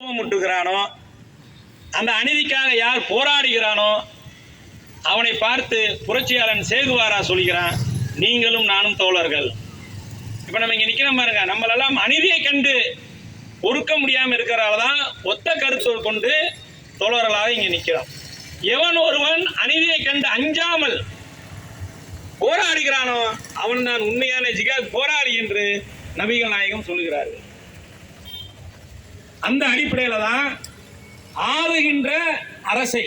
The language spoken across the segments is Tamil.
முட்டுகிறானோ அந்த அநீதிக்காக யார் போராடுகிறானோ அவனை பார்த்து புரட்சியாளன் சேகுவாரா சொல்கிறான் நீங்களும் நானும் தோழர்கள். இப்போ நம்ம இங்கே நிற்கிறோம் பாருங்க நம்மளெல்லாம் அநீதியை கண்டு பொறுக்க முடியாமல் இருக்கிறனால தான் ஒத்த கருத்து கொண்டு தோழர்களாக இங்கே நிற்கிறோம் எவன் ஒருவன் அநீதியை கண்டு அஞ்சாமல் போராடுகிறானோ அவன் தான் உண்மையான ஜிகாத் போராளி என்று நபிகள் நாயகம் சொல்லுகிறார்கள் அந்த அடிப்படையில் தான் ஆளுகின்ற அரசை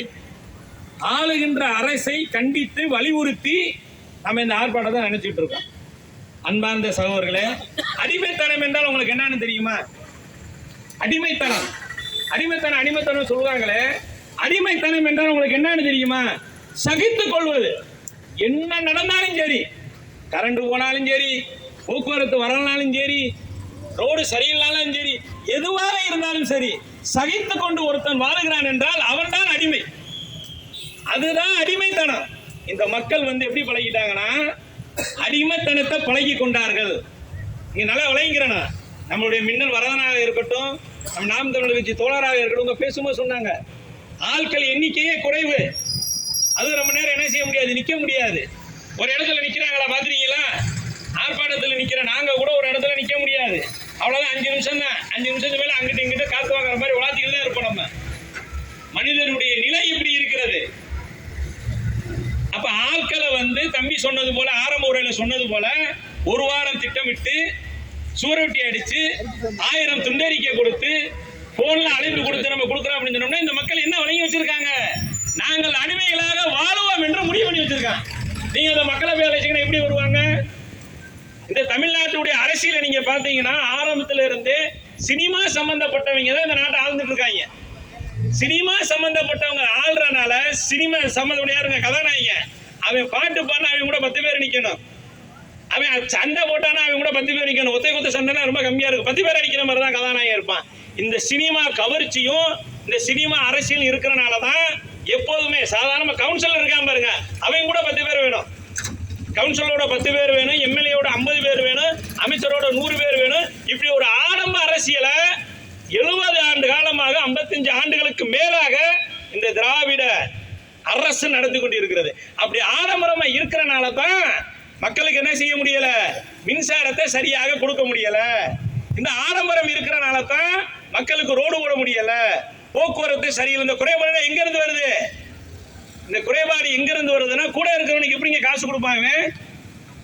ஆளுகின்ற அரசை கண்டித்து வலியுறுத்தி நம்ம இந்த ஆர்ப்பாட்டத்தை நினைச்சிட்டு இருக்கோம். அன்பார்ந்த சகோதரர்களே அடிமைத்தனம் என்றால் உங்களுக்கு என்னன்னு தெரியுமா? அடிமைத்தனம். அடிமைத்தனம் அடிமைத்தனம் சொல்லுவாங்களே அடிமைத்தனம் என்றால் உங்களுக்கு என்னன்னு தெரியுமா? சகித்துக் கொள்வது. என்ன நடந்தாலும் சரி கரண்ட் போனாலும் சரி போக்குவரத்து வரலனாலும் சரி ரோடு சரியில்லைனாலும் சரி எதுவாக இருந்தாலும் சரி சகித்து கொண்டு ஒருத்தன் வாழுகிறான் என்றால் அவன் தான் அடிமை. அதுதான் அடிமைத்தனம். இந்த மக்கள் வந்து எப்படி பழகிட்டாங்கன்னா அடிமைத்தனத்தை பழகி கொண்டார்கள். இங்க நல்லா விளங்கிறனா நம்மளுடைய மின்னல் வரதனாக இருக்கட்டும் நம் நாம் தமிழ் கட்சி தோழராக இருக்கட்டும் உங்க பேசும்போது சொன்னாங்க ஆட்கள் எண்ணிக்கையே குறைவு. அது ரொம்ப நேரம் என்ன செய்ய முடியாது நிற்க முடியாது. ஒரு இடத்துல நிற்கிறாங்களா பார்த்துருக்கீங்களா? ஆர்ப்பாட்டத்தில் நிற்கிற நாங்கள் கூட ஒரு இடத்துல நிற்க முடியாது. அவ்வளவுதான் அஞ்சு நிமிஷம் தான் அஞ்சு நிமிஷத்துக்கு மேல அங்கிட்ட இங்கிட்ட காத்து வாங்குற மாதிரி உலாத்திக்கிட்டு தான் இருப்போம் நம்ம. மனிதனுடைய நிலை இப்படி இருக்கிறது. அப்ப ஆட்களை வந்து தம்பி சொன்னது போல ஆரம்ப உரையில சொன்னது போல ஒரு வாரம் திட்டமிட்டு சூரவட்டி அடிச்சு ஆயிரம் துண்டறிக்கை கொடுத்து போன்ல அழைப்பு கொடுத்து நம்ம கொடுக்குறோம் அப்படின்னு சொன்னோம்னா இந்த மக்கள் என்ன வழங்கி வச்சிருக்காங்க? நாங்கள் அடிமைகளாக வாழுவோம் என்று முடிவு பண்ணி வச்சிருக்காங்க. நீங்க அந்த மக்களை வேலை அழைச்சிங்கன்னா எப்படி வருவாங்க? இந்த தமிழ்நாட்டுடைய அரசியலை நீங்க பாத்தீங்கன்னா ஆரம்பத்துல இருந்தே சினிமா சம்பந்தப்பட்டவங்க தான் இந்த நாட்டை ஆழ்ந்துட்டு இருக்காங்க. சினிமா சம்பந்தப்பட்டவங்க ஆள்றனால சினிமா சம்பந்தப்பட்ட யாருங்க? கதாநாயக அவன் பாட்டு பாடினா அவன் கூட பத்து பேர் நிக்கணும். அவன் சண்டை போட்டானா அவன் கூட பத்து பேர் நிக்கணும். ஒத்தை கொத்த சண்டைனா ரொம்ப கம்மியா இருக்கும். பத்து பேர் அடிக்கிற மாதிரி தான் கதாநாயகன் இருப்பான். இந்த சினிமா கவர்ச்சியும் இந்த சினிமா அரசியல் இருக்கிறனால தான் எப்போதுமே சாதாரண கவுன்சிலர் இருக்கான் பாருங்க. அவன் கூட பத்து பேர் வேணும். கவுன்சிலரோட பத்து பேர் வேணும் எம்எல்ஏவோட ஐம்பது பேர் வேணும் அமைச்சரோட நூறு பேர் வேணும். இப்படி ஒரு ஆடம்ப அரசியலை எழுபது ஆண்டு காலமாக ஐம்பத்தஞ்சு ஆண்டுகளுக்கு மேலாக இந்த திராவிட அரசு நடத்தி கொண்டு இருக்கிறது அப்படி ஆடம்பரமா இருக்கிறனால தான் மக்களுக்கு என்ன செய்ய முடியல? மின்சாரத்தை சரியாக கொடுக்க முடியல. இந்த ஆடம்பரம் இருக்கிறனால தான் மக்களுக்கு ரோடு போட முடியல. போக்குவரத்து சரியில்லை. இந்த குறைபாடு எங்க இருந்து வருது? இந்த குறைபாடு எங்க இருந்து வருதுன்னா கூட இருக்கிறவனுக்கு எப்படிங்க காசு கொடுப்பாங்க?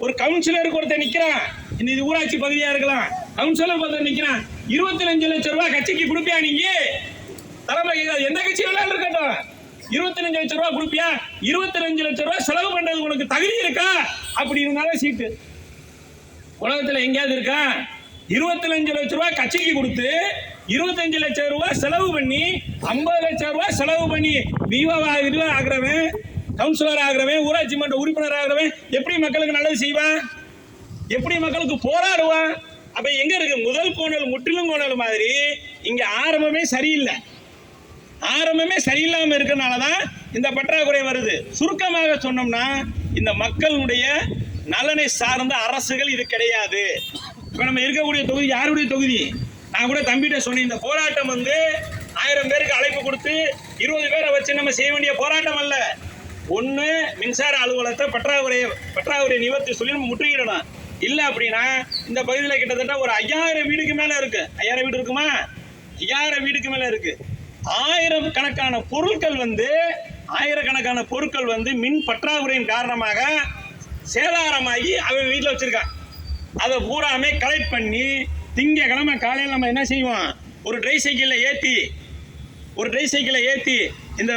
ஒரு கவுன்சிலருக்கு ஒருத்தர் நிக்கிறான். இந்த இது ஊராட்சி பகுதியா இருக்கலாம். கவுன்சிலர் ஒருத்தர் நிக்கிறான். இருபத்தி லட்சம் ரூபாய் கட்சிக்கு கொடுப்பியா நீங்க? தலைமை எந்த கட்சி வேணாலும் இருக்கட்டும். இருபத்தஞ்சு லட்சம் ரூபாய் கொடுப்பியா? இருபத்தஞ்சு லட்சம் ரூபாய் செலவு பண்றது உனக்கு தகுதி இருக்கா? அப்படி இருந்தாலும் சீட்டு. உலகத்துல எங்கேயாவது இருக்கா? இருபத்தஞ்சு லட்சம் ரூபாய் கட்சிக்கு கொடுத்து இருபத்தஞ்சு லட்சம் ரூபாய் செலவு பண்ணி ஐம்பது லட்சம் ரூபாய் செலவு பண்ணி விவா விவா ஆகிறவன் கவுன்சிலர் ஆகிறவன் ஊராட்சி மன்ற உறுப்பினர் ஆகிறவன் எப்படி மக்களுக்கு நல்லது செய்வான் எப்படி மக்களுக்கு போராடுவான் அப்ப எங்க இருக்கு? முதல் கோணல் முற்றிலும் கோணல் மாதிரி இங்க ஆரம்பமே சரியில்லை. ஆரம்பமே சரியில்லாம இருக்கிறனால தான் இந்த பற்றாக்குறை வருது. சுருக்கமாக சொன்னோம்னா இந்த மக்களுடைய நலனை சார்ந்த அரசுகள் இது கிடையாது. இப்போ நம்ம இருக்கக்கூடிய தொகுதி யாருடைய தொகுதி? நான் கூட தம்பிகிட்ட சொன்னேன் இந்த போராட்டம் வந்து ஆயிரம் பேருக்கு அழைப்பு கொடுத்து இருபது பேரை வச்சு நம்ம செய்ய வேண்டிய போராட்டம் அல்ல. ஒன்று மின்சார அலுவலகத்தை பற்றாக்குறையை பற்றாக்குறையை நிவர்த்தி சொல்லி நம்ம முற்றுகிடணும் இல்லை அப்படின்னா இந்த பகுதியில் கிட்டத்தட்ட ஒரு ஐயாயிரம் வீடுக்கு மேலே இருக்கு. ஐயாயிரம் வீடு இருக்குமா? ஐயாயிரம் வீடுக்கு மேலே இருக்கு. ஆயிரம் கணக்கான பொருட்கள் வந்து ஆயிரக்கணக்கான பொருட்கள் வந்து மின் பற்றாக்குறையின் காரணமாக சேதாரமாகி அவன் வீட்டில் வச்சிருக்கான். அதை பூராமே கலெக்ட் பண்ணி திங்கக்கிழமை காலையில் நம்ம என்ன செய்வோம்? ஒரு ட்ரை சைக்கிளில் ஏற்றி ஒரு ட்ரை சைக்கிளை ஏற்றி இந்த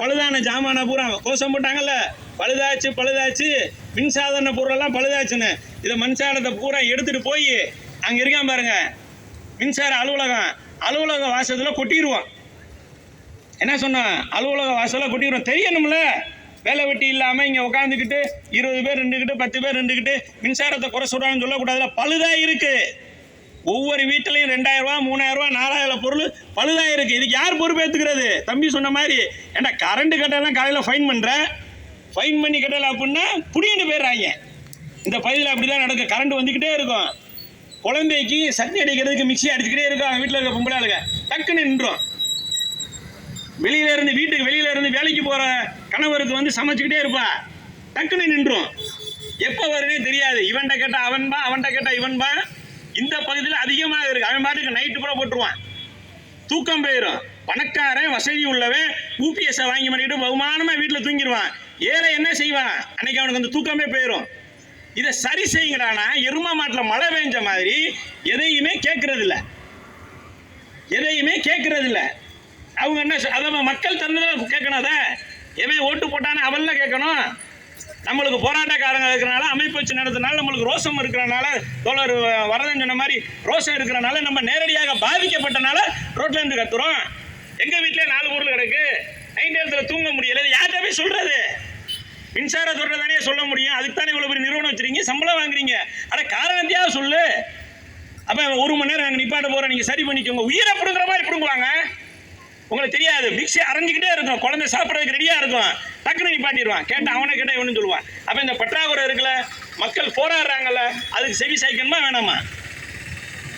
பழுதான ஜாமான பூரா கோஷம் போட்டாங்கல்ல? பழுதாச்சு பழுதாச்சு மின்சாதன பொருளெல்லாம் பழுதாச்சுன்னு. இதை மின்சாரத்தை பூரா எடுத்துகிட்டு போய் அங்கே இருக்கான் பாருங்க மின்சார அலுவலகம். அலுவலக வாசத்தில் கொட்டிடுவோம் என்ன சொன்னோம் அலுவலக வாசலில் கொட்டிடுவோம் தெரியணும்ல? வேலை வெட்டி இல்லாமல் இங்கே உட்காந்துக்கிட்டு இருபது பேர் ரெண்டுக்கிட்டு பத்து பேர் ரெண்டுக்கிட்டு மின்சாரத்தை குறை சொல்கிறாங்கன்னு சொல்லக்கூடாதுல பழுதாக இருக்குது ஒவ்வொரு வீட்டிலையும் ரெண்டாயிரம் ரூபா மூணாயிரம் ரூபா நாலாயிரம் பொருள் பழுதாக இருக்குது இதுக்கு யார் பொறுப்பேற்றுக்கிறது தம்பி சொன்ன மாதிரி ஏன்னா கரண்ட் கட்டலாம் காலையில் ஃபைன் பண்ணுறேன் ஃபைன் பண்ணி கட்டலை அப்படின்னா புடிங்கிட்டு போயிடுறாங்க. இந்த பகுதியில் அப்படி தான் நடக்கும் கரண்ட் வந்துக்கிட்டே இருக்கும். குழந்தைக்கு சட்னி அடிக்கிறதுக்கு மிக்ஸி அடிச்சுக்கிட்டே இருக்கும் வீட்டில் இருக்க பொம்பளை ஆளுங்க. டக்குன்னு நின்றோம் வெளியில இருந்து வீட்டுக்கு வெளியில இருந்து வேலைக்கு போற கணவருக்கு வந்து சமைச்சுக்கிட்டே இருப்பா. டக்குன்னு நின்றும் எப்போ வருன்னே தெரியாது. இவன்கிட்ட கேட்டால் அவன்பா அவன்கிட்ட கேட்டால் இவன்பா. இந்த பகுதியில் அதிகமாக இருக்கு. அவன் பாட்டுக்கு நைட்டு கூட போட்டுருவான். தூக்கம் போயிடும் பணக்காரன் வசதி உள்ளவன் யூபிஎஸ்ஸை வாங்கி பண்ணிக்கிட்டு பகுமானமாக வீட்டில் தூங்கிடுவான் ஏழை என்ன செய்வான்? அன்னைக்கு அவனுக்கு அந்த தூக்கமே போயிடும் இதை சரி செய்யுங்கடானா எருமா மாட்டில் மழை பெஞ்ச மாதிரி எதையுமே கேட்கறதில்ல எதையுமே கேட்கறது அவங்க என்ன அதை மக்கள் தந்ததில் கேட்கணும் அதை. எவன் ஓட்டு போட்டானே அவன்ல கேட்கணும். நம்மளுக்கு போராட்டக்காரங்க இருக்கிறனால அமைப்பு வச்சு நடத்துனால நம்மளுக்கு ரோசம் இருக்கிறனால தோழர் வரதன் சொன்ன மாதிரி ரோசம் இருக்கிறனால நம்ம நேரடியாக பாதிக்கப்பட்டனால ரோட்ல இருந்து கத்துறோம். எங்க வீட்லயே நாலு பொருள் கிடக்கு. நைட் நேரத்தில் தூங்க முடியல. யார்கிட்ட போய் சொல்றது? மின்சாரத்துறை தானே சொல்ல முடியும். அதுக்கு தானே இவ்வளவு பெரிய நிறுவனம் வச்சிருக்கீங்க? சம்பளம் வாங்குறீங்க. அட காரணத்தையாவது சொல்லு. அப்ப ஒரு மணி நேரம் நாங்கள் நிப்பாட்ட போறோம் நீங்க சரி பண்ணிக்கோங்க. உயிரை பிடுங்குற மாதிரி பிடுங்குவாங்க உங்களுக்கு தெரியாது. மிக்ஸி அரைஞ்சிக்கிட்டே இருக்கும். குழந்தை சாப்பிட்றதுக்கு ரெடியாக இருக்கும். டக்குனு நிப்பாட்டிடுவான். கேட்டால் அவனை கேட்டால் இவனு சொல்லுவான். அப்போ இந்த பற்றாக்குறை இருக்குல்ல மக்கள் போராடுறாங்கல்ல அதுக்கு செவி சாய்க்கணுமா வேணாமா?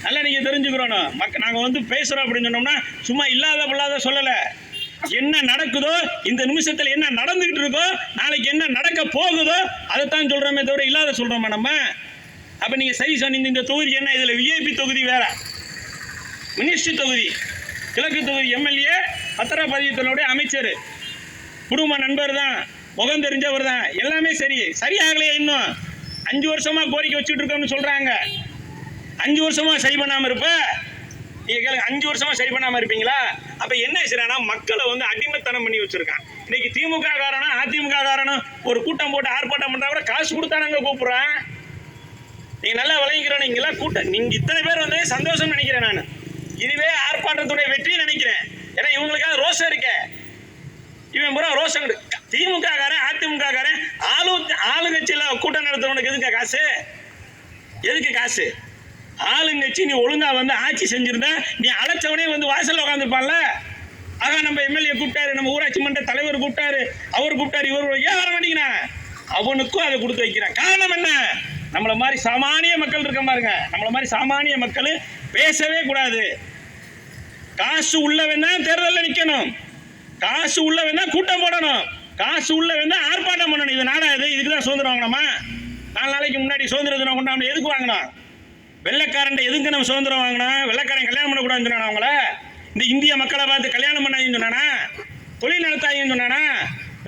நல்லா நீங்கள் தெரிஞ்சுக்கிறோம் மக்க நாங்கள் வந்து பேசுகிறோம் அப்படின்னு சொன்னோம்னா சும்மா இல்லாத பொல்லாத சொல்லலை. என்ன நடக்குதோ இந்த நிமிஷத்தில் என்ன நடந்துகிட்டு இருக்கோ நாளைக்கு என்ன நடக்க போகுதோ அதைத்தான் சொல்கிறோமே தவிர இல்லாத சொல்கிறோமா நம்ம? அப்போ நீங்கள் சரி சொன்னீங்க இந்த தொகுதி என்ன? இதில் விஐபி தொகுதி வேற. மினிஸ்ட்ரி தொகுதி. கிழக்கு தொகுதி எம்எல்ஏ பத்திரப்பதிவுத்துறையுடைய அமைச்சர். குடும்ப நண்பர் தான் முகம் தெரிஞ்சவர் தான். எல்லாமே சரி. சரியாகலையே இன்னும். அஞ்சு வருஷமா கோரிக்கை வச்சுட்டு இருக்கோம்னு சொல்றாங்க. அஞ்சு வருஷமா சரி பண்ணாம இருப்ப? நீங்க கேளுங்க அஞ்சு வருஷமா சரி பண்ணாம இருப்பீங்களா? அப்ப என்ன செய்யறானா மக்களை வந்து அடிமைத்தனம் பண்ணி வச்சிருக்கான். இன்னைக்கு திமுக காரணம் அதிமுக காரணம் ஒரு கூட்டம் போட்டு ஆர்ப்பாட்டம் பண்றா கூட காசு கொடுத்தானங்க கூப்பிடுறான் நீங்க நல்லா விளங்கிக்கிறோம் நீங்களாம் கூட்டம். நீங்க இத்தனை பேர் வந்து சந்தோஷம் நினைக்கிறேன் நான். இதுவே ஆர்ப்பாட்டத்துடைய வெற்றி நினைக்கிறேன். ஏன்னா இவங்களுக்காக ரோஷம் இருக்க. இவன் பூரா ரோஷம் திமுக காரன் அதிமுக காரன் ஆளு ஆளுங்கட்சியில் கூட்டம் நடத்துறவனுக்கு எதுக்கு காசு? எதுக்கு காசு? ஆளுங்கட்சி நீ ஒழுங்கா வந்து ஆட்சி செஞ்சிருந்தா நீ அழைச்சவனே வந்து வாசல்ல உட்காந்துருப்பான்ல அதான் நம்ம எம்எல்ஏ கூப்பிட்டாரு நம்ம ஊராட்சி மன்ற தலைவர் கூப்பிட்டாரு அவர் கூப்பிட்டாரு இவர் ஏன் வர மாட்டேங்கிறான்? அவனுக்கும் அதை கொடுத்து வைக்கிறான். காரணம் என்ன? நம்மளை மாதிரி சாமானிய மக்கள் இருக்க பாருங்க. நம்மளை மாதிரி சாமானிய மக்கள் பேசவே கூடாது. காசு உள்ள தான் தேர்தலில் நிற்கணும் காசு உள்ள தான் கூட்டம் போடணும். காசு உள்ள தான் ஆர்ப்பாட்டம் பண்ணணும். இது நாடா இது? இதுக்கு தான் சுதந்திரம் வாங்கினோமா நாலு நாளைக்கு முன்னாடி சுதந்திர தினம் கொண்டாடணும் எதுக்கு வாங்கினோம்? வெள்ளக்காரன் எதுக்கு நம்ம சுதந்திரம் வாங்கினோம்? வெள்ளக்காரன் கல்யாணம் பண்ணக்கூடாதுன்னு சொன்னானா அவங்கள? இந்த இந்திய மக்களை பார்த்து கல்யாணம் பண்ணாதுன்னு சொன்னானா? தொழில் நடத்தாதுன்னு சொன்னானா?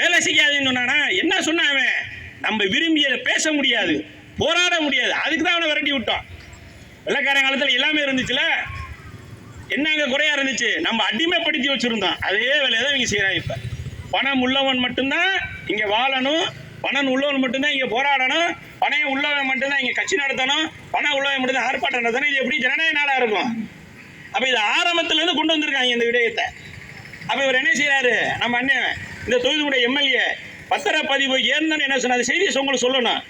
வேலை செய்யாதுன்னு சொன்னானா? என்ன சொன்னான் அவன்? நம்ம விரும்பியதை பேச முடியாது. போராட முடியாது. அதுக்கு தான் அவனை விரட்டி விட்டோம். வெள்ளக்காரன் காலத்தில் எல்லாமே இருந்துச்சுல? என்ன அங்கே குறையா இருந்துச்சு? நம்ம அடிமைப்படுத்தி வச்சிருந்தோம். அதே வேலையை தான் இங்கே செய்கிறாங்க இப்போ. பணம் உள்ளவன் மட்டும்தான் இங்கே வாழணும். பணம் உள்ளவன் மட்டும்தான் இங்கே போராடணும். பணம் உள்ளவன் மட்டும்தான் இங்கே கட்சி நடத்தணும். பணம் உள்ளவன் மட்டும்தான் ஆர்ப்பாட்டம் நடத்தணும். இது எப்படி ஜனநாயக நாடாக இருக்கும்? அப்போ இது ஆரம்பத்துலேருந்து கொண்டு வந்திருக்காங்க இந்த விடயத்தை. அப்போ இவர் என்ன செய்கிறாரு நம்ம அண்ணன் இந்த தொகுதியுடைய எம்எல்ஏ பத்திரப்பதிவு ஏன்னு என்ன சொன்னார்? அந்த செய்தியை உங்களுக்கு சொல்லணும்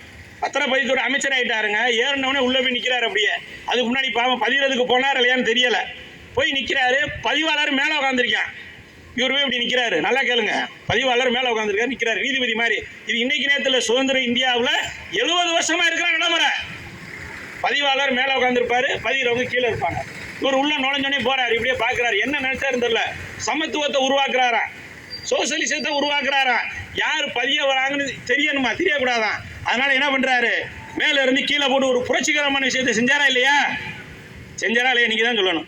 பத்திரப்பதிவுத்துறை அமைச்சர் ஆகிட்டாருங்க ஏறினவனே உள்ளே போய் நிற்கிறாரு அப்படியே. அதுக்கு முன்னாடி பாவம் பதிகிறதுக்கு போனார் இல்லையான்னு தெரியலை. போய் நிற்கிறாரு பதிவாளர் மேலே உட்காந்துருக்கான் இவர் போய் இப்படி நிற்கிறாரு நல்லா கேளுங்க. பதிவாளர் மேலே உட்காந்துருக்காரு நிற்கிறாரு நீதிபதி மாதிரி. இது இன்னைக்கு நேரத்தில் சுதந்திர இந்தியாவில் எழுபது வருஷமாக இருக்கிற நடைமுறை பதிவாளர் மேலே உட்காந்துருப்பாரு பதிகிறவங்க கீழே இருப்பாங்க. இவர் உள்ள நுழைஞ்சோடனே போறாரு. இப்படியே பார்க்குறாரு என்ன நினைச்சாரு தெரியல. சமத்துவத்தை உருவாக்குறாரா சோசியலிசத்தை உருவாக்குறாரா யார் பதிய வராங்கன்னு தெரியணுமா? தெரியக்கூடாதான். அதனால என்ன பண்றாரு? மேல இருந்து கீழே போட்டு ஒரு புரட்சிகரமான விஷயத்தை செஞ்சாரா இல்லையா? செஞ்சாரா இல்லையா? நீங்க தான் சொல்லணும்.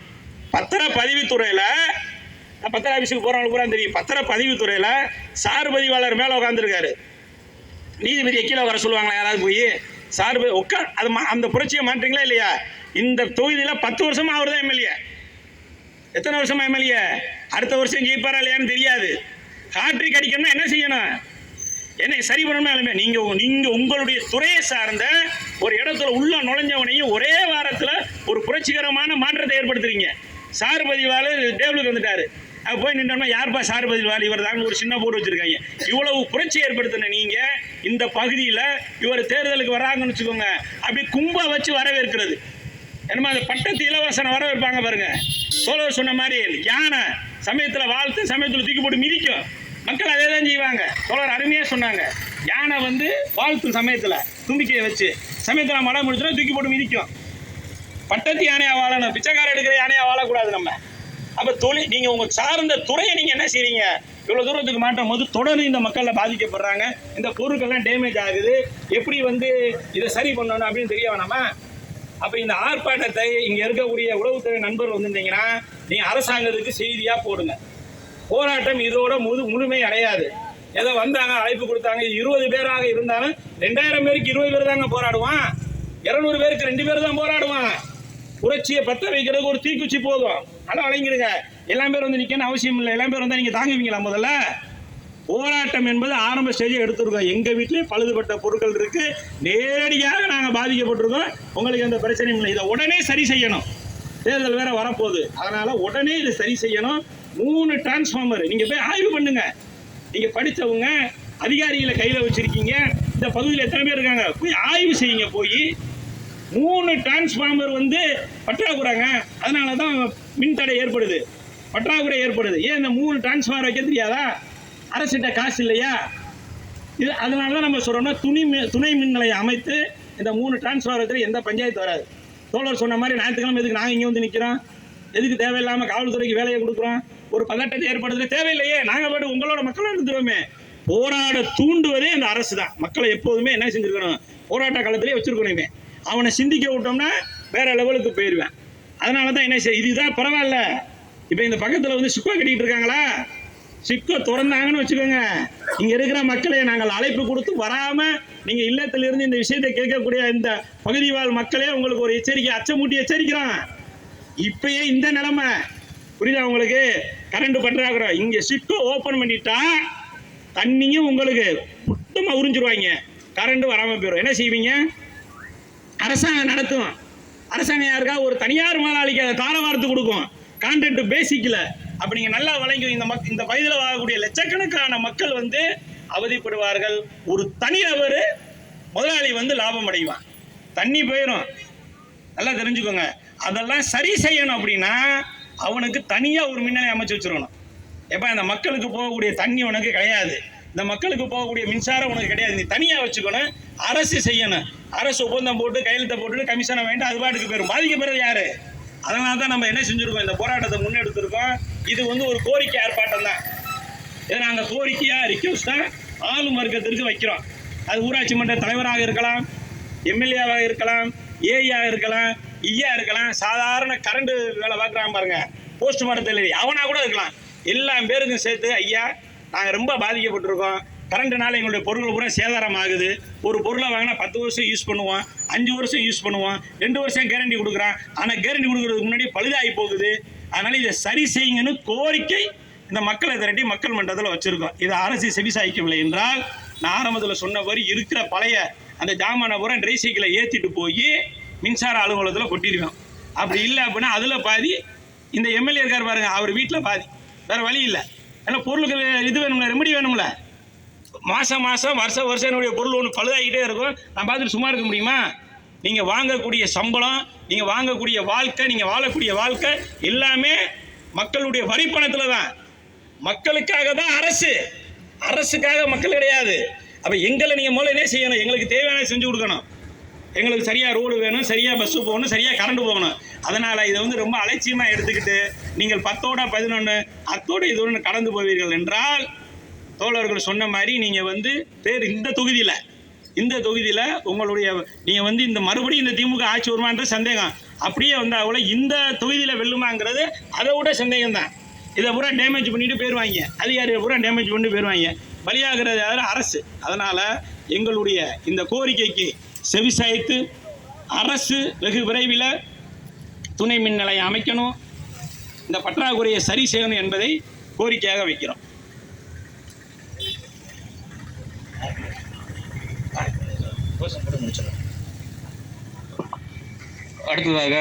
பத்திர பதிவுத்துறையில பத்திர ஆஃபீஸுக்கு போறவங்களுக்கு பூரா தெரியும். பத்திர பதிவுத்துறையில சார் பதிவாளர் மேல உட்காந்துருக்காரு நீதிபதியை கீழே வர சொல்லுவாங்களா? யாராவது போய்? சார் உட்கா அது மா- அந்த புரட்சியை மாற்றீங்களா இல்லையா? இந்த தொகுதியில் பத்து வருஷமா அவர் தான் எம்எல்ஏ. எத்தனை வருஷமா எம்எல்ஏ? அடுத்த வருஷம் ஜெயிப்பாரா இல்லையான்னு தெரியாது. ஹாட்ரிக் அடிக்கணும்னா என்ன செய்யணும்? என்ன சரி பண்ணணும்னாலுமே நீங்கள் நீங்கள் உங்களுடைய துறையை சார்ந்த ஒரு இடத்துல உள்ள நுழைஞ்சவனையும் ஒரே வாரத்தில் ஒரு புரட்சிகரமான மாற்றத்தை ஏற்படுத்துறீங்க. சார் பதிவாளர் டேபிளுக்கு வந்துட்டார். அப்போ போய் நின்றோம்னா யார்ப்பா சார் பதிவாளர்? இவர் தான் ஒரு சின்ன போர்டு வச்சுருக்காங்க. இவ்வளவு புரட்சி ஏற்படுத்தின நீங்கள் இந்த பகுதியில் இவர் தேர்தலுக்கு வராங்கன்னு வச்சுக்கோங்க. அப்படி கும்பா வச்சு வரவேற்கிறது. என்னமா அந்த பட்டத்து இலவசனை வரவேற்பாங்க பாருங்க. சோழர் சொன்ன மாதிரி யானை சமயத்தில் வாழ்த்து சமயத்தில் தூக்கி போட்டு மிதிக்கும். மக்கள் அதே தான் செய்வாங்க. சோழர் அருமையாக சொன்னாங்க. யானை வந்து வாழ்த்தும் சமயத்தில் தும்பிக்கையை வச்சு. சமயத்தில் மழை முடிச்சுனா தூக்கி போட்டு மிதிக்கும். பட்டத்து யானையாக வாழணும். பிச்சைக்காரன் எடுக்கிற யானையாக வாழக்கூடாது நம்ம. அப்போ தொழில் நீங்கள் உங்கள் சார்ந்த துறையை நீங்கள் என்ன செய்றீங்க? இவ்வளோ தூரத்துக்கு மாட்டும் போது தொடர்ந்து இந்த மக்களில் பாதிக்கப்படுறாங்க. இந்த பொருட்கள்லாம் டேமேஜ் ஆகுது. எப்படி வந்து இதை சரி பண்ணணும் அப்படின்னு தெரிய வேணாமா அப்போ இந்த ஆர்ப்பாட்டத்தை இங்கே இருக்கக்கூடிய உளவுத்துறை நண்பர் வந்திருந்தீங்கன்னா நீங்கள் அரசாங்கத்துக்கு செய்தியாக போடுங்க. போராட்டம் இதோட முழு முழுமை அடையாது. ஏதோ வந்தாங்க அழைப்பு கொடுத்தாங்க இருபது பேராக இருந்தாலும் ரெண்டாயிரம் பேருக்கு இருபது பேர் தாங்க போராடுவான். இருநூறு பேருக்கு ரெண்டு பேர் தான் போராடுவான் புரட்சியை பத்த வைக்கிறதுக்கு ஒரு தீக்குச்சி போதும். ஆனால் அடங்கிடுங்க. எல்லாம் பேர் வந்து நிற்கணும் அவசியம் இல்லை. எல்லாம் பேர் வந்தால் நீங்கள் தாங்குவீங்களா முதல்ல? போராட்டம் என்பது ஆரம்ப ஸ்டேஜை எடுத்துருக்கோம். எங்கள் வீட்டிலே பழுதுபட்ட பொருட்கள் இருக்கு. நேரடியாக நாங்கள் பாதிக்கப்பட்டிருக்கோம். உங்களுக்கு எந்த பிரச்சனையும் இல்லை. இதை உடனே சரி செய்யணும். தேர்தல் வேற வரப்போகுது. அதனால உடனே இதை சரி செய்யணும். மூணு டிரான்ஸ்ஃபார்மர் நீங்க போய் ஆய்வு பண்ணுங்க. நீங்க படித்தவங்க அதிகாரிகளை கையில வச்சிருக்கீங்க. இந்த பகுதியில் எத்தனை பேர் இருக்காங்க? போய் ஆய்வு செய்யுங்க போய். மூணு டிரான்ஸ்ஃபார்மர் வந்து பற்றாக்குறாங்க. அதனால தான் மின்தடை ஏற்படுது. பற்றாக்குறை ஏற்படுது. ஏன் இந்த மூணு டிரான்ஸ்ஃபார்மர் வைக்க தெரியாதா? அரசிட்ட காசு இல்லையா? இது அதனால தான் நம்ம சொல்கிறோம்னா துணி துணை மின் நிலையம் அமைத்து இந்த மூணு டிரான்ஸ்ஃபார்மர் எந்த பஞ்சாயத்து வராது. தோழர் சொன்ன மாதிரி ஞாயிற்றுக்கிழமை எதுக்கு நாங்கள் இங்கே வந்து நிற்கிறோம் எதுக்கு தேவையில்லாமல் காவல்துறைக்கு வேலையை கொடுக்குறோம்? ஒரு பதட்டத்தை ஏற்படுத்துறது தேவையில்லையே. நாங்கள் பாட்டு உங்களோட மக்களோட இருந்துருவோமே. போராட தூண்டுவதே அந்த அரசு தான் மக்களை எப்போதுமே என்ன செஞ்சிருக்கணும்? போராட்ட காலத்திலே வச்சிருக்கணுமே. அவனை சிந்திக்க விட்டோம்னா வேற லெவலுக்கு போயிடுவேன் அதனால தான் என்ன செய்ய இதுதான் பரவாயில்ல. இப்போ இந்த பக்கத்தில் வந்து சிக்கோ கட்டிட்டு இருக்காங்களா? சிக்கோ திறந்தாங்கன்னு வச்சுக்கோங்க. இங்கே இருக்கிற மக்களை நாங்கள் அழைப்பு கொடுத்து வராமல் நீங்கள் இல்லத்திலிருந்து இந்த விஷயத்தை கேட்கக்கூடிய இந்த பகுதி வாழ் மக்களே உங்களுக்கு ஒரு எச்சரிக்கை அச்சமூட்டி எச்சரிக்கிறான். இப்பயே இந்த நிலைமை. புரியுதா உங்களுக்கு? கரண்ட் பற்றாக்குறை. இங்க சிக்கோ ஓபன் பண்ணிட்டா தண்ணியும் உங்களுக்கு மொத்தமாக உறிஞ்சிருவாங்க. கரண்ட் வராம போயிடும் என்ன செய்வீங்க? அரசாங்கம் நடத்தும். அரசாங்கம் யாருக்கா? ஒரு தனியார் முதலாளிக்கு அதை தாரவார்த்து கொடுக்கும். கான்ட்ராக்ட் பேசிக்கில் அப்ப நீங்க நல்லா வழங்கி இந்த மக் இந்த பகுதியில் வாழக்கூடிய லட்சக்கணக்கான மக்கள் வந்து அவதிப்படுவார்கள். ஒரு தனிநபர் முதலாளி வந்து லாபம் அடைவான். தண்ணி போயிடும் நல்லா தெரிஞ்சுக்கோங்க. அதெல்லாம் சரி செய்யணும் அப்படின்னா அவனுக்கு தனியாக ஒரு மின்னலை அமைச்சு வச்சிருக்கணும். எப்போ இந்த மக்களுக்கு போகக்கூடிய தண்ணி உனக்கு கிடையாது. இந்த மக்களுக்கு போகக்கூடிய மின்சாரம் உனக்கு கிடையாது. நீ தனியாக வச்சுக்கணும். அரசு செய்யணும். அரசு ஒப்பந்தம் போட்டு கையெழுத்தை போட்டு கமிஷனை வேண்டாம் அது பாட்டுக்கு போயிடும் பாதிக்கப்படுறது யாரு? அதனால தான் நம்ம என்ன செஞ்சுருக்கோம்? இந்த போராட்டத்தை முன்னெடுத்திருக்கோம். இது வந்து ஒரு கோரிக்கை ஆர்ப்பாட்டம் தான். இதை நாங்கள் கோரிக்கையாக ரிக்வஸ்ட்டாக ஆளும் வர்க்கத்திற்கு வைக்கிறோம். அது ஊராட்சி மன்ற தலைவராக இருக்கலாம் எம்எல்ஏவாக இருக்கலாம் ஏஐயாக இருக்கலாம் ஈயா இருக்கலாம் சாதாரண கரண்ட் வேலை பார்க்குறாங்க பாருங்க. போஸ்ட் மார்ட்டத்தில் அவனாக கூட இருக்கலாம். எல்லா பேருக்கும் சேர்த்து ஐயா நாங்கள் ரொம்ப பாதிக்கப்பட்டிருக்கோம். கரண்ட்டுனால எங்களுடைய பொருள் பூரா சேதாரம் ஆகுது. ஒரு பொருளை வாங்கினா பத்து வருஷம் யூஸ் பண்ணுவோம் அஞ்சு வருஷம் யூஸ் பண்ணுவோம் ரெண்டு வருஷம் கேரண்டி கொடுக்குறான். ஆனால் கேரண்டி கொடுக்குறதுக்கு முன்னாடி பழுதாகி போகுது. அதனால் இதை சரி செய்யுங்கன்னு கோரிக்கை இந்த மக்களை திரட்டி மக்கள் மன்றத்தில் வச்சுருக்கோம். இதை அரசு செவிசாய்க்கவில்லை என்றால் நான் ஆரம்பத்தில் சொன்ன மாதிரி இருக்கிற பழைய அந்த ஜாமானை பூரா ட்ரை சைக்கிளை ஏற்றிட்டு போய் மின்சார அலுவலகத்தில் கொட்டிடுவேன். அப்படி இல்லை அப்படின்னா அதில் பாதி இந்த எம்எல்ஏ இருக்கார் பாருங்க அவர் வீட்டில் பாதி. வேறு வழி இல்லை. ஏன்னா பொருளுக்கு இது வேணும்ல ரெமடி வேணும்ல. மாதம் மாதம் வருஷம் வருஷம் என்னுடைய பொருள் ஒன்று பழுதாகிட்டே இருக்கும். நான் பார்த்துட்டு சும்மா இருக்க முடியுமா? நீங்கள் வாங்கக்கூடிய சம்பளம் நீங்கள் வாங்கக்கூடிய வாழ்க்கை நீங்கள் வாழக்கூடிய வாழ்க்கை எல்லாமே மக்களுடைய வரி பணத்தில் தான் மக்களுக்காக தான் அரசு. அரசுக்காக மக்கள் கிடையாது. அப்போ எங்களை நீங்கள் முதல்ல என்ன செய்யணும்? எங்களுக்கு தேவையான செஞ்சு கொடுக்கணும். எங்களுக்கு சரியாக ரோடு வேணும் சரியாக பஸ்ஸு போகணும் சரியாக கரண்ட் போகணும். அதனால் இதை வந்து ரொம்ப அலட்சியமாக எடுத்துக்கிட்டு நீங்கள் பத்தோட பதினொன்று அத்தோடு இது ஒன்று கடந்து போவீர்கள் என்றால் தோழர்கள் சொன்ன மாதிரி நீங்கள் வந்து பேர் இந்த தொகுதியில் இந்த தொகுதியில் உங்களுடைய நீங்கள் வந்து இந்த மறுபடியும் இந்த திமுக ஆட்சி வருமான்ற சந்தேகம். அப்படியே வந்தால் கூட இந்த தொகுதியில் வெல்லுமாங்கிறது அதை விட சந்தேகம் தான் இதை பூரா டேமேஜ் பண்ணிட்டு போயிடுவாங்க அதிகாரிகள் பூரா டேமேஜ் பண்ணிட்டு போயிடுவாங்க பலியாகிறது யார்? அரசு. அதனால் எங்களுடைய இந்த கோரிக்கைக்கு செவிசாய்த்து அரசு வெகு விரைவில் துணை மின் நிலையம் அமைக்கணும். இந்த பற்றாக்குறையை சரி செய்யணும் என்பதை கோரிக்கையாக வைக்கிறோம். அடுத்ததாக